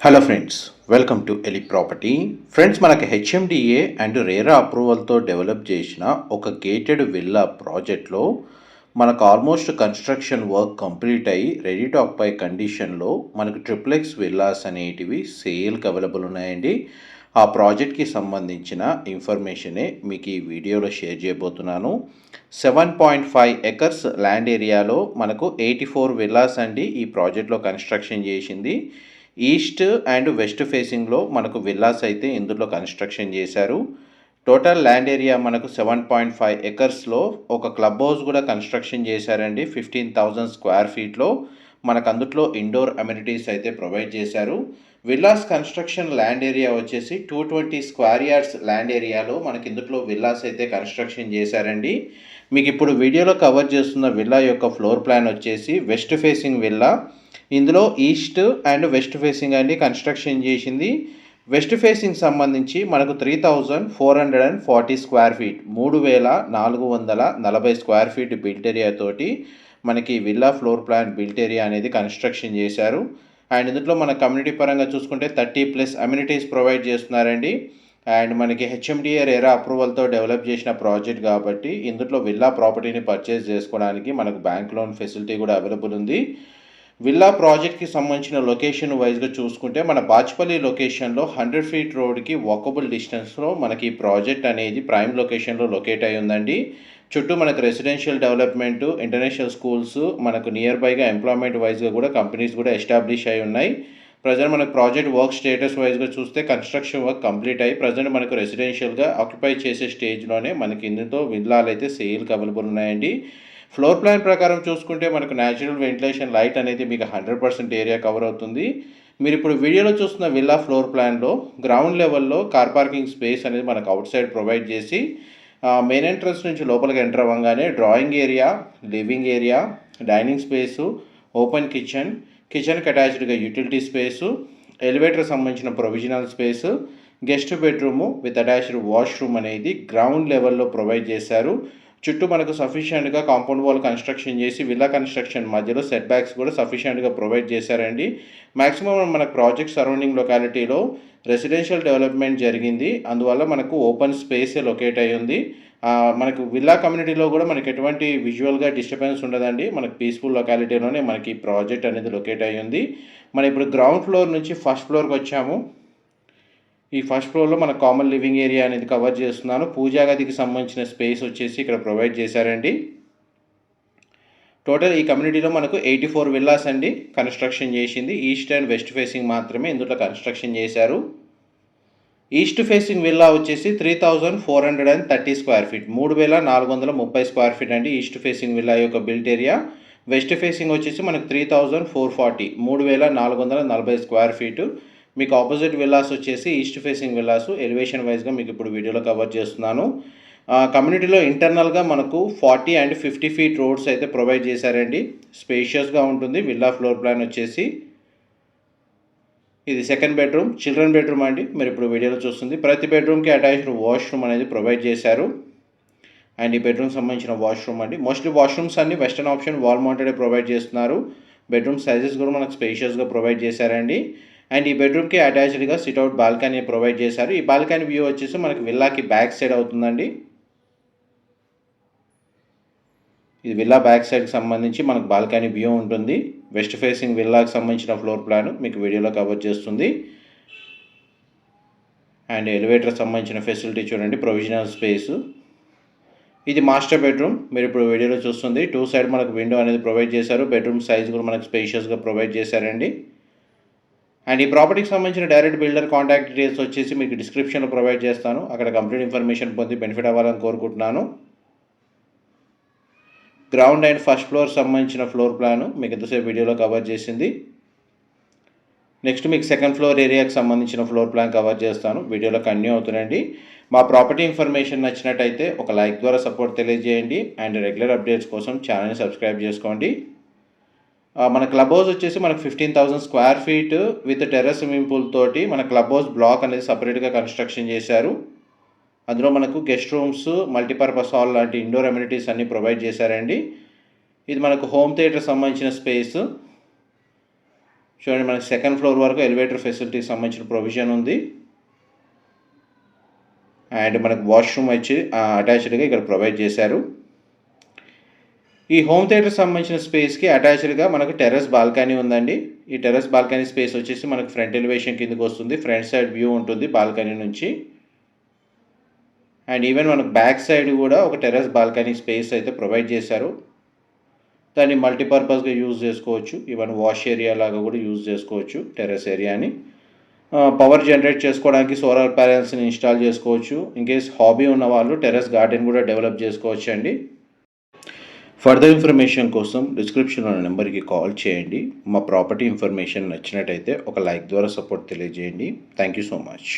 Hello friends welcome to Eli property friends మనకి HMDA and RERA అప్రూవల్తో develop చేసిన ఒక గేటెడ్ విల్లా ప్రాజెక్ట్లో మనకు ఆల్మోస్ట్ కన్స్ట్రక్షన్ వర్క్ కంప్లీట్ అయ్యి రెడీ టు ఆక్పై కండిషన్లో మనకు ట్రిప్లెక్స్ విల్లాస్ అనేటివి సేల్కి అవైలబుల్ ఉన్నాయండి. ఆ ప్రాజెక్ట్కి సంబంధించిన ఇన్ఫర్మేషనే మీకు ఈ వీడియోలో షేర్ చేయబోతున్నాను. Seven point five acres land ఏరియాలో మనకు ఎయిటీ ఫోర్ విల్లాస్ అండి ఈ ప్రాజెక్ట్లో కన్స్ట్రక్షన్ చేసింది. ఈస్ట్ అండ్ వెస్ట్ ఫేసింగ్లో మనకు విల్లాస్ అయితే ఇందులో కన్స్ట్రక్షన్ చేశారు. టోటల్ ల్యాండ్ ఏరియా మనకు సెవెన్ పాయింట్ ఫైవ్ ఎకర్స్లో ఒక క్లబ్ హౌస్ కూడా కన్స్ట్రక్షన్ చేశారండి. ఫిఫ్టీన్ థౌజండ్ స్క్వేర్ ఫీట్లో మనకు అందుట్లో ఇండోర్ అమ్యూనిటీస్ అయితే ప్రొవైడ్ చేశారు. విల్లాస్ కన్స్ట్రక్షన్ ల్యాండ్ ఏరియా వచ్చేసి two twenty square yards land ఏరియాలో మనకి ఇందులో విల్లాస్ అయితే కన్స్ట్రక్షన్ చేశారండి. మీకు ఇప్పుడు వీడియోలో కవర్ చేస్తున్న విల్లా యొక్క ఫ్లోర్ ప్లాన్ వచ్చేసి వెస్ట్ ఫేసింగ్ విల్లా ఇందులో ఈస్ట్ అండ్ వెస్ట్ ఫేసింగ్ అండి కన్స్ట్రక్షన్ చేసింది. వెస్ట్ ఫేసింగ్ సంబంధించి మనకు three thousand four hundred and forty square feet మూడు వేల నాలుగు వందల నలభై స్క్వేర్ ఫీట్ బిల్ట్ ఏరియా తోటి మనకి villa floor plan built area అనేది కన్స్ట్రక్షన్ చేశారు. అండ్ ఇందులో మన కమ్యూనిటీ పరంగా చూసుకుంటే థర్టీ ప్లస్ అమ్యూనిటీస్ ప్రొవైడ్ చేస్తున్నారండి. అండ్ మనకి హెచ్ఎండిఏ రేరా అప్రూవల్తో డెవలప్ చేసిన ప్రాజెక్ట్ కాబట్టి ఇందులో విల్లా ప్రాపర్టీని పర్చేస్ చేసుకోవడానికి మనకు బ్యాంక్ లోన్ ఫెసిలిటీ కూడా అవైలబుల్ ఉంది. విల్లా ప్రాజెక్ట్కి సంబంధించిన లొకేషన్ వైజ్గా చూసుకుంటే మన బాచ్పల్లి లొకేషన్లో హండ్రెడ్ ఫీట్ రోడ్కి వాకబుల్ డిస్టెన్స్లో మనకి ఈ ప్రాజెక్ట్ అనేది ప్రైమ్ లొకేషన్లో లొకేట్ అయి ఉందండి. చుట్టూ మనకు రెసిడెన్షియల్ డెవలప్మెంట్ ఇంటర్నేషనల్ స్కూల్స్ మనకు నియర్ బైగా ఎంప్లాయ్మెంట్ వైజ్గా కూడా కంపెనీస్ కూడా ఎస్టాబ్లిష్ అయి ఉన్నాయి. ప్రజెంట్ మనకు ప్రాజెక్ట్ వర్క్ స్టేటస్ వైజ్గా చూస్తే కన్స్ట్రక్షన్ వర్క్ కంప్లీట్ అయ్యి ప్రజెంట్ మనకు రెసిడెన్షియల్గా ఆక్యుపై చేసే స్టేజ్లోనే మనకి ఇందుతో విల్లాలు అయితే సేల్కి అవైలబుల్ ఉన్నాయండి. ఫ్లోర్ ప్లాన్ ప్రకారం చూసుకుంటే మనకు న్యాచురల్ వెంటిలేషన్ లైట్ అనేది మీకు హండ్రెడ్ పర్సెంట్ ఏరియా కవర్ అవుతుంది. మీరు ఇప్పుడు వీడియోలో చూస్తున్న విల్లా ఫ్లోర్ ప్లాన్లో గ్రౌండ్ లెవెల్లో కార్ పార్కింగ్ స్పేస్ అనేది మనకు అవుట్ సైడ్ ప్రొవైడ్ చేసి మెయిన్ ఎంట్రన్స్ నుంచి లోపలికి ఎంటర్ అవ్వగానే drawing area living area dining space open kitchen కిచెన్కి అటాచ్డ్గా యూటిలిటీ స్పేసు ఎలివేటర్ సంబంధించిన provisional space guest bedroom with attached washroom అనేది గ్రౌండ్ లెవెల్లో ప్రొవైడ్ చేశారు. చుట్టూ మనకు సఫిషియెంట్గా కాంపౌండ్ వాల్ కన్స్ట్రక్షన్ చేసి విల్లా కన్స్ట్రక్షన్ మధ్యలో సెట్ బ్యాక్స్ కూడా సఫిషియెంట్గా ప్రొవైడ్ చేశారండి. మ్యాక్సిమం మన ప్రాజెక్ట్ సరౌండింగ్ లొకాలిటీలో రెసిడెన్షియల్ డెవలప్మెంట్ జరిగింది. అందువల్ల మనకు ఓపెన్ స్పేసే లొకేట్ అయ్యింది. మనకు విల్లా కమ్యూనిటీలో కూడా మనకి ఎటువంటి విజువల్గా డిస్టర్బెన్స్ ఉండదండి. మనకి పీస్ఫుల్ లొకాలిటీలోనే మనకి ప్రాజెక్ట్ అనేది లొకేట్ అయ్యి ఉంది. మనం ఇప్పుడు గ్రౌండ్ ఫ్లోర్ నుంచి ఫస్ట్ ఫ్లోర్కి వచ్చాము. ఈ ఫస్ట్ ఫ్లోర్లో మన కామన్ లివింగ్ ఏరియా అనేది కవర్ చేస్తున్నాను. పూజా గదికి సంబంధించిన స్పేస్ వచ్చేసి ఇక్కడ ప్రొవైడ్ చేశారండి. టోటల్ ఈ కమ్యూనిటీలో మనకు ఎయిటీ ఫోర్ విల్లాస్ అండి కన్స్ట్రక్షన్ చేసింది. ఈస్ట్ అండ్ వెస్ట్ ఫేసింగ్ మాత్రమే ఇందులో కన్స్ట్రక్షన్ చేశారు. ఈస్ట్ ఫేసింగ్ విల్లా వచ్చేసి three thousand four hundred and thirty square feet మూడు వేల నాలుగు వందల ముప్పై స్క్వేర్ ఫీట్ అండి ఈస్ట్ ఫేసింగ్ విల్లా యొక్క బిల్ట్ ఏరియా వెస్ట్ ఫేసింగ్ వచ్చేసి మనకు త్రీ థౌజండ్ ఫోర్ ఫార్టీ మూడు వేల నాలుగు వందల నలభై స్క్వేర్ ఫీటు మీకు ఆపోజిట్ విల్లాస్ వచ్చేసి ఈస్ట్ ఫేసింగ్ విల్లాస్ ఎలివేషన్ వైజ్గా మీకు ఇప్పుడు వీడియోలో కవర్ చేస్తున్నాను. కమ్యూనిటీలో ఇంటర్నల్గా మనకు forty and fifty feet roads అయితే ప్రొవైడ్ చేశారండి. స్పేషియస్గా ఉంటుంది. విల్లా ఫ్లోర్ ప్లాన్ వచ్చేసి ఇది సెకండ్ బెడ్రూమ్ చిల్డ్రన్ బెడ్రూమ్ అండి. మీరు ఇప్పుడు వీడియోలో చూస్తుంది. ప్రతి బెడ్రూమ్కి అటాచ్డ్ వాష్రూమ్ అనేది ప్రొవైడ్ చేశారు. అండ్ ఈ బెడ్రూమ్ సంబంధించిన వాష్రూమ్ అండి. మోస్ట్లీ వాష్రూమ్స్ అన్ని western option wall mounted provide చేస్తున్నారు. బెడ్రూమ్ సైజెస్ కూడా మనకు స్పేషియస్గా ప్రొవైడ్ చేశారండి. అండ్ ఈ బెడ్రూమ్కి అటాచ్డ్గా సిట్అవుట్ బాల్కనీ ప్రొవైడ్ చేశారు. ఈ బాల్కనీ వ్యూ వచ్చేసి మనకి విల్లాకి బ్యాక్ సైడ్ అవుతుందండి. ఇది విల్లా బ్యాక్ సైడ్కి సంబంధించి మనకు బాల్కనీ వ్యూ ఉంటుంది. వెస్ట్ ఫేసింగ్ విల్లాకి సంబంధించిన ఫ్లోర్ ప్లాన్ మీకు వీడియోలో కవర్ చేస్తుంది. అండ్ ఎలివేటర్ సంబంధించిన ఫెసిలిటీ చూడండి ప్రొవిజనల్ స్పేస్. ఇది మాస్టర్ బెడ్రూమ్ మీరు ఇప్పుడు వీడియోలో చూస్తుంది. టూ సైడ్ మనకు విండో అనేది ప్రొవైడ్ చేశారు. బెడ్రూమ్ సైజ్ కూడా మనకు స్పేషియస్గా ప్రొవైడ్ చేశారండి. అండ్ ఈ ప్రాపర్టీకి సంబంధించిన డైరెక్ట్ బిల్డర్ కాంటాక్ట్ డీటెయిల్స్ వచ్చేసి మీకు డిస్క్రిప్షన్లో ప్రొవైడ్ చేస్తాను. అక్కడ కంప్లీట్ ఇన్ఫర్మేషన్ పొంది బెనిఫిట్ అవ్వాలని కోరుకుంటున్నాను. గ్రౌండ్ అండ్ ఫస్ట్ ఫ్లోర్ సంబంధించిన ఫ్లోర్ ప్లాన్ మీకు ఎంతసేపు వీడియోలో కవర్ చేసింది. నెక్స్ట్ మీకు సెకండ్ ఫ్లోర్ ఏరియాకి సంబంధించిన ఫ్లోర్ ప్లాన్ కవర్ చేస్తాను. వీడియోలో కన్యూ అవుతుందండి. మా ప్రాపర్టీ ఇన్ఫర్మేషన్ నచ్చినట్టయితే ఒక లైక్ ద్వారా సపోర్ట్ తెలియజేయండి. అండ్ రెగ్యులర్ అప్డేట్స్ కోసం ఛానల్ని సబ్స్క్రైబ్ చేసుకోండి. మన క్లబ్ హౌస్ వచ్చేసి మనకు fifteen thousand square feet with terrace swimming pool తోటి మన క్లబ్ హౌస్ బ్లాక్ అనేది సపరేట్గా కన్స్ట్రక్షన్ చేశారు. అందులో మనకు గెస్ట్ రూమ్స్ మల్టీపర్పస్ హాల్ లాంటి ఇండోర్ అమ్యూనిటీస్ అన్నీ ప్రొవైడ్ చేశారండి. ఇది మనకు హోమ్ థియేటర్ సంబంధించిన స్పేస్ చూడండి మనకి సెకండ్ ఫ్లోర్ వరకు ఎలివేటర్ ఫెసిలిటీకి సంబంధించిన ప్రొవిజన్ ఉంది. అండ్ మనకు వాష్రూమ్ వచ్చి అటాచ్డ్గా ఇక్కడ ప్రొవైడ్ చేశారు. ఈ హోమ్ థియేటర్ సంబంధించిన స్పేస్కి అటాచ్డ్గా మనకు టెర్రస్ బాల్కనీ ఉందండి. ఈ టెర్రస్ బాల్కనీ స్పేస్ వచ్చేసి మనకు ఫ్రంట్ ఎలివేషన్ కిందకి వస్తుంది. ఫ్రంట్ సైడ్ వ్యూ ఉంటుంది బాల్కనీ నుంచి. అండ్ ఈవెన్ మనకు బ్యాక్ సైడ్ కూడా ఒక టెర్రస్ బాల్కనీ స్పేస్ అయితే ప్రొవైడ్ చేశారు. దాన్ని మల్టీపర్పస్గా యూజ్ చేసుకోవచ్చు. ఈవెన్ వాష్ ఏరియా లాగా కూడా యూజ్ చేసుకోవచ్చు టెర్రస్ ఏరియాని. పవర్ జనరేట్ చేసుకోవడానికి సోలార్ ప్యానెల్స్ని ఇన్స్టాల్ చేసుకోవచ్చు. ఇన్కేస్ హాబీ ఉన్న వాళ్ళు టెర్రస్ గార్డెన్ కూడా డెవలప్ చేసుకోవచ్చు అండి ఫర్దర్ ఇన్ఫర్మేషన్ కోసం డిస్క్రిప్షన్ ఉన్న నెంబర్కి కాల్ చేయండి. మా ప్రాపర్టీ ఇన్ఫర్మేషన్ నచ్చినట్టయితే ఒక లైక్ ద్వారా సపోర్ట్ తెలియజేయండి. Thank you so much.